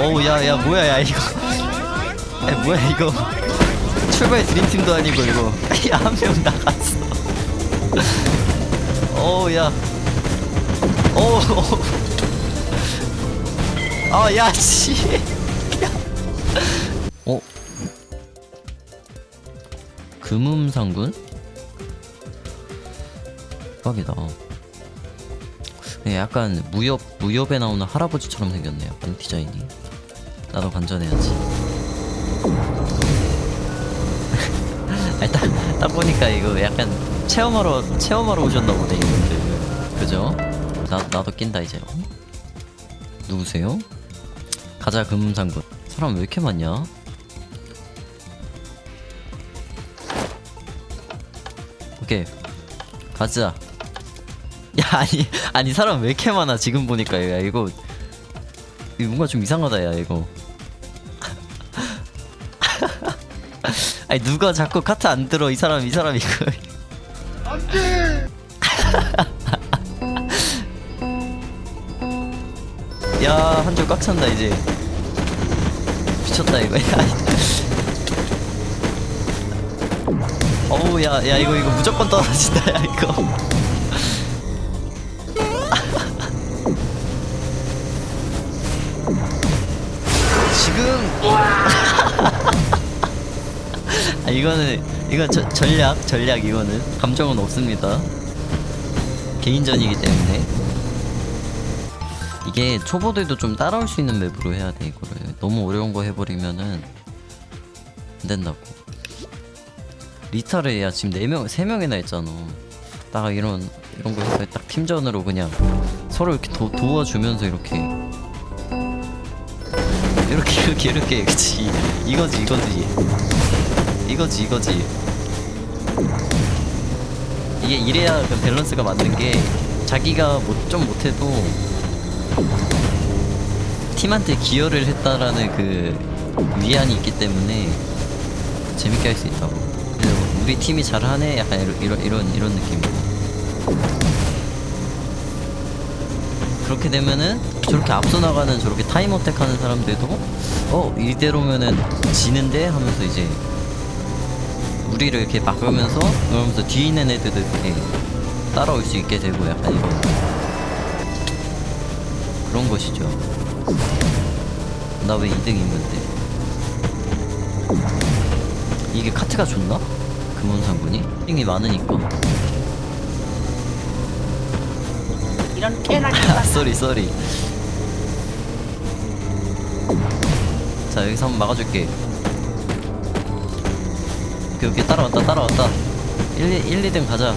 어우 야야 뭐야 야 이거. 야 뭐야 이거. 출발 드림팀도 아니고 이거. 야한 명 나갔어. 어우 야. 어우 아야 씨. 어? 금음상군? 대박이다. 네, 약간 무협 무협에 나오는 할아버지처럼 생겼네요. 디자인이. 나도 관전해야지. 아니, 딱, 딱 보니까 이거 약간 체험하러 체험하러 오셨나 보네 이분들. 그죠? 나 나도 낀다 이제. 어? 누구세요? 가자 금상군. 사람 왜 이렇게 많냐? 오케이 가자. 야 아니 아니 사람 왜 이렇게 많아 지금 보니까 야 이거 이거 뭔가 좀 이상하다 야 이거 아니 누가 자꾸 카트 안 들어? 이 사람 이 사람 이거. 야한 줄 꽉 찬다 이제. 미쳤다 이거. 야 어우 야 야 이거 이거 무조건 떨어진다 야 이거. 지금 아 이거는 이건 저, 전략 전략 이거는 감정은 없습니다. 개인전이기 때문에. 이게 초보들도 좀 따라올 수 있는 맵으로 해야 돼 이거를. 너무 어려운 거 해버리면은 안 된다고. 리타를 해야 지금 4명 3명이나 했잖아. 딱 이런 이런 거 해서 딱 팀전으로 그냥 서로 이렇게 도, 도와주면서 이렇게. 이렇게 이렇게 이렇게. 그치. 이거지 이거지 이거지 이거지. 이게 이래야 그 밸런스가 맞는 게 자기가 못, 좀 못해도 팀한테 기여를 했다라는 그 위안이 있기 때문에 재밌게 할 수 있다고. 그래서 우리 팀이 잘하네? 약간 이런 이런 이런, 느낌으로 그렇게 되면은 저렇게 앞서 나가는 저렇게 타임 어택 하는 사람들도 어 이대로면은 지는데? 하면서 이제 우리를 이렇게 막으면서 그러면서 뒤에 있는 애들도 이렇게 따라올 수 있게 되고 약간 이런 그런 것이죠. 나 왜 2등인 건데? 이게 카트가 좋나? 금원상군이? 띵이 많으니까. 이런 깨나기 아, 쏘리 쏘리. 자 여기서 한번 막아줄게 오케이 오케이. 따라왔다 따라왔다. 1, 1 2등 가자.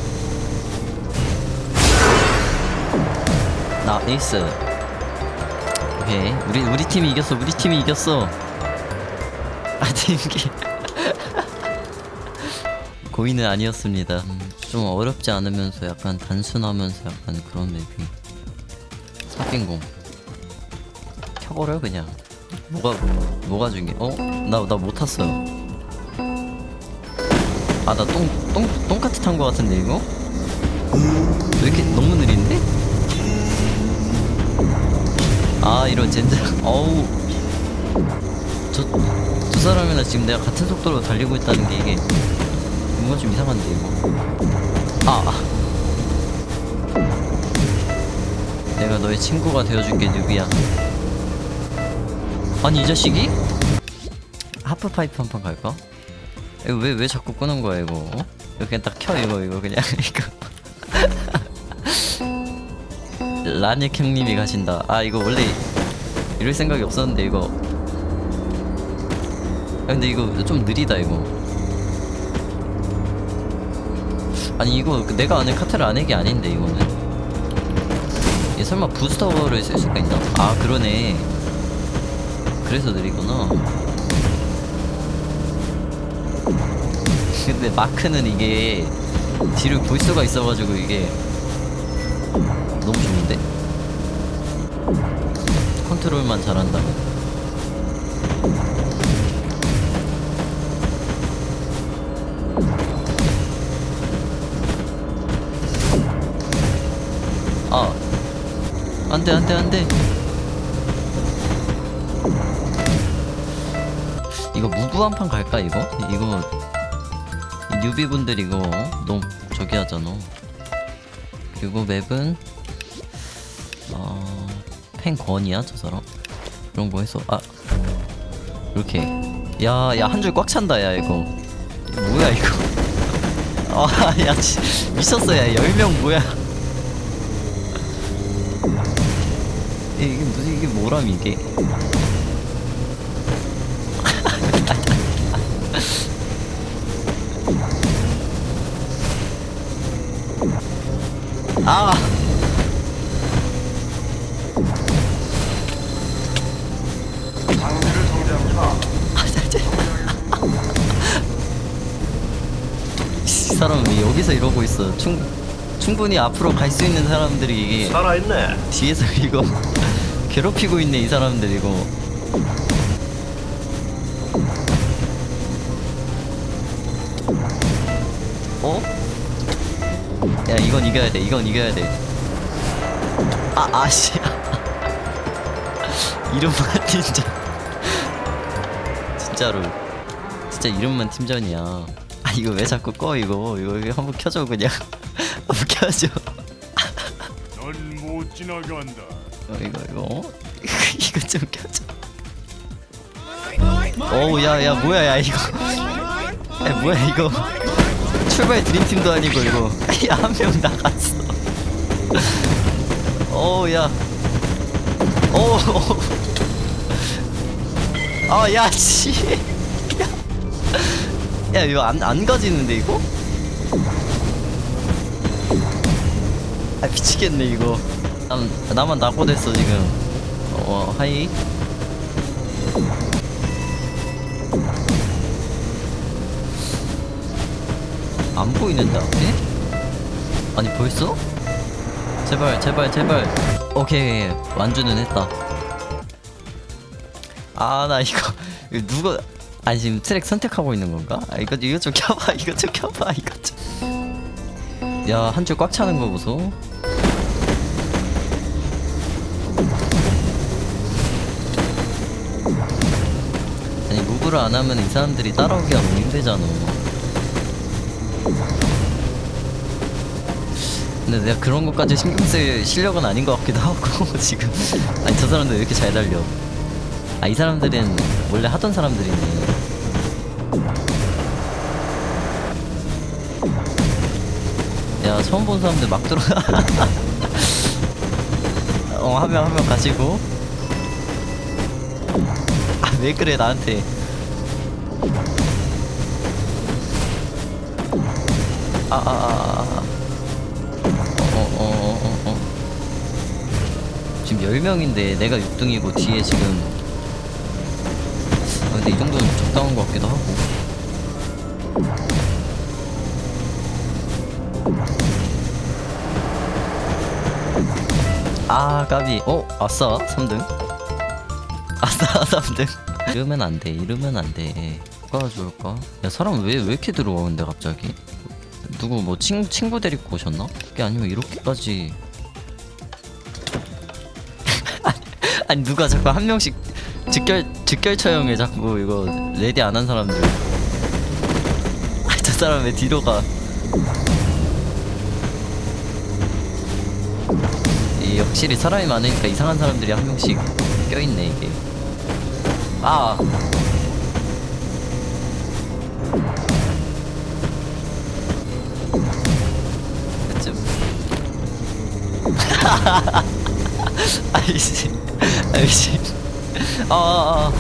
나이스. 오케이. 우리 우리 팀이 이겼어. 우리 팀이 이겼어. 아 팀기 고의는 아니었습니다. 음, 좀 어렵지 않으면서 약간 단순하면서 약간 그런 맵이. 사빈공. 켜버려 그냥. 뭐가 뭐가 중요해 어? 나 나 못 탔어요 아 나 똥 똥 똥카트 탄 거 같은데 이거? 왜 이렇게 너무 느린데? 아 이런 젠장 어우 저, 저 사람이랑 지금 내가 같은 속도로 달리고 있다는 게 이게 뭔가 좀 이상한데 이거 아, 아. 내가 너의 친구가 되어줄게 누비야 아니 이 자식이? 하프파이프 한 판 갈까? 이거 왜, 왜 자꾸 끄는 거야 이거? 어? 이거 그냥 딱 켜 이거 이거 그냥 이거. 라닉 형님이 가신다. 아 이거 원래 이럴 생각이 없었는데 이거. 아, 근데 이거 좀 느리다 이거. 아니 이거 그 내가 아는 카트를 아는 게 아닌데 이거는. 얘 설마 부스터를 쓸 수가 있나? 아 그러네. 그래서 느리구나 근데 마크는 이게 뒤를 볼 수가 있어가지고 이게 너무 좋은데? 컨트롤만 잘한다면 아 안돼 안돼 안돼 이거 무구 한 판 갈까 이거? 이거 이 뉴비분들 이거 너무 저기 하잖아. 그리고 맵은 어 펜권이야 저 사람? 그런 거 해서 아 이렇게 야야 한 줄 꽉 찬다 야 이거 뭐야 이거 아야 미쳤어 야 10명 뭐야 이게 무슨 이게 뭐람 이게 아 장비를 정지합니다. 이 사람 왜 여기서 이러고 있어 충, 충분히 앞으로 갈 수 있는 사람들이 이게 살아있네. 뒤에서 이거 괴롭히고 있네 이 사람들 이거 이건 이겨야 돼 이건 이겨야 돼 아 아씨. 이름만 팀전. 진짜로. 진짜 이름만 팀전이야. 아 이거 왜 자꾸 꺼 이거? 이거 이거 한번 켜줘 그냥. 한번 켜줘. 넌 못 지나간다. 어, 이거 이거 이거 좀 켜줘. 어우 야 야 뭐야 야 이거. 야 뭐야 이거. 출발 드림팀도 아니고 이거. 야한 명 나갔어. 어우 야. 어우. 아야 씨. 야. 야 이거 안 안 가지는데 이거? 아 미치겠네 이거 남, 나만 낙오됐어 지금 어 하이 안 보이는데 앞에? 아니 벌써? 제발 제발 제발 오케이 완주는 했다 아 나 이거 누가 아니 지금 트랙 선택하고 있는 건가? 아 이거 이거 좀 켜봐 이거 좀 켜봐 이거 좀 야 한 줄 꽉 차는 거 보소 아니 무브를 안 하면 이 사람들이 따라오기가 너무 힘들잖아. 근데 내가 그런 것까지 신경 쓸 실력은 아닌 것 같기도 하고 지금 아니 저 사람들 왜 이렇게 잘 달려? 아 이 사람들은 원래 하던 사람들이네. 야 처음 본 사람들 막 들어. 어 한 명 한 명 가지고. 아 왜 그래 나한테 아 아아 아어어 어 어 지금 10명인데 내가 6등이고 뒤에 지금 아 근데 이 정도는 적당한 것 같기도 하고. 아 까비. 어 아싸. 3등. 아싸 3등. 이러면 안 돼 이러면 안돼. 뭐가 좋을까? 야 사람 왜 왜 이렇게 들어와 근데 갑자기 누구 뭐 친, 친구 데리고 오셨나? 그게 아니면 이렇게까지 아니, 누가 자꾸 한 명씩 직결 직결 처형에 자꾸 이거 레디 안 한 사람들 아, 저 사람 왜 뒤로 가? 이 확실히 사람이 많으니까 이상한 사람들이 한 명씩 껴있네 이게 아 아이씨 아이씨 아아아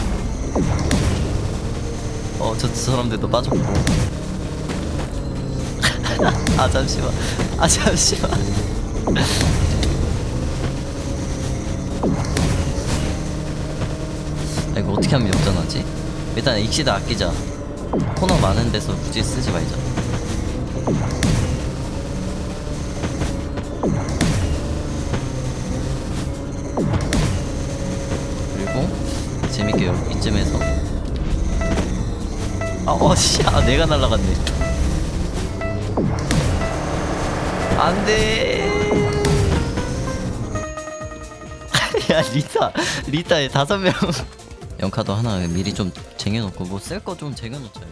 어저 저 사람들도 빠졌고. 아 잠시만. 아 잠시만. 아, 이거 어떻게 하면 역전하지? 일단 익시드 아끼자. 코너 많은 데서 굳이 쓰지 말자 여기 이쯤에서. 아 어씨 아 내가 날라갔네. 안돼. 야 리타 리타에 다섯 명. 영카도 하나 미리 좀 쟁여놓고 뭐 쓸 거 좀 쟁여놓자요